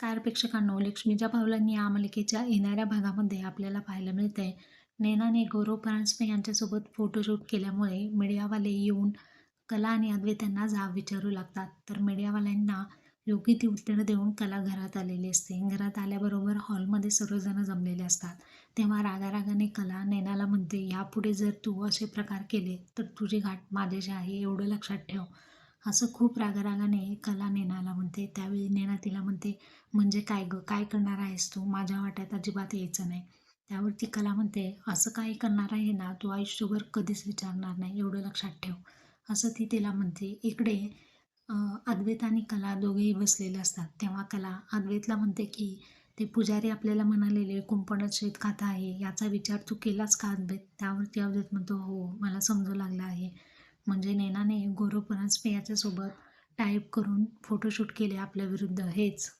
नमस्कार प्रेक्षकांनो. लक्ष्मीच्या पावलांनी या मालिकेच्या येणाऱ्या भागामध्ये आपल्याला पाहायला मिळते नैनाने गौरव परांजपे यांच्यासोबत फोटोशूट केल्यामुळे मीडियावाले येऊन कला आणि अद्वैत यांना जाब विचारू लागतात. तर मीडियावाल्यांना योग्य ती उत्तरं देऊन कला घरात आलेली असते. घरात आल्याबरोबर हॉलमध्ये सर्वजण जमलेले असतात. तेव्हा रागारागाने कला नैनाला म्हणते यापुढे जर तू असे प्रकार केले तर तुझी गाठ माझ्याशी आहे एवढं लक्षात ठेव. असं खूप रागारागाने कला नेनाला म्हणते त्यावेळी नेना तिला म्हणते म्हणजे काय गं? काय करणार आहेस तू? माझ्या वाट्यात अजिबात यायचं नाही. त्यावरती कला म्हणते असं काही करणार आहे ना तू आयुष्यभर कधीच विचारणार नाही एवढं लक्षात ठेव. असं ती तिला म्हणते. इकडे अद्वैत आणि कला दोघेही बसलेले असतात. तेव्हा कला अद्वैतला म्हणते की ते पुजारी आपल्याला म्हणालेले कुंपणात शेत खाता आहे याचा विचार तू केलाच का अद्वैत? त्यावरती अद्वैत म्हणतो हो मला समजू लागला आहे. म्हणजे नेनाने गौरव पेयाच्यासोबत टाईप करून फोटोशूट केले आपल्या विरुद्ध हेच.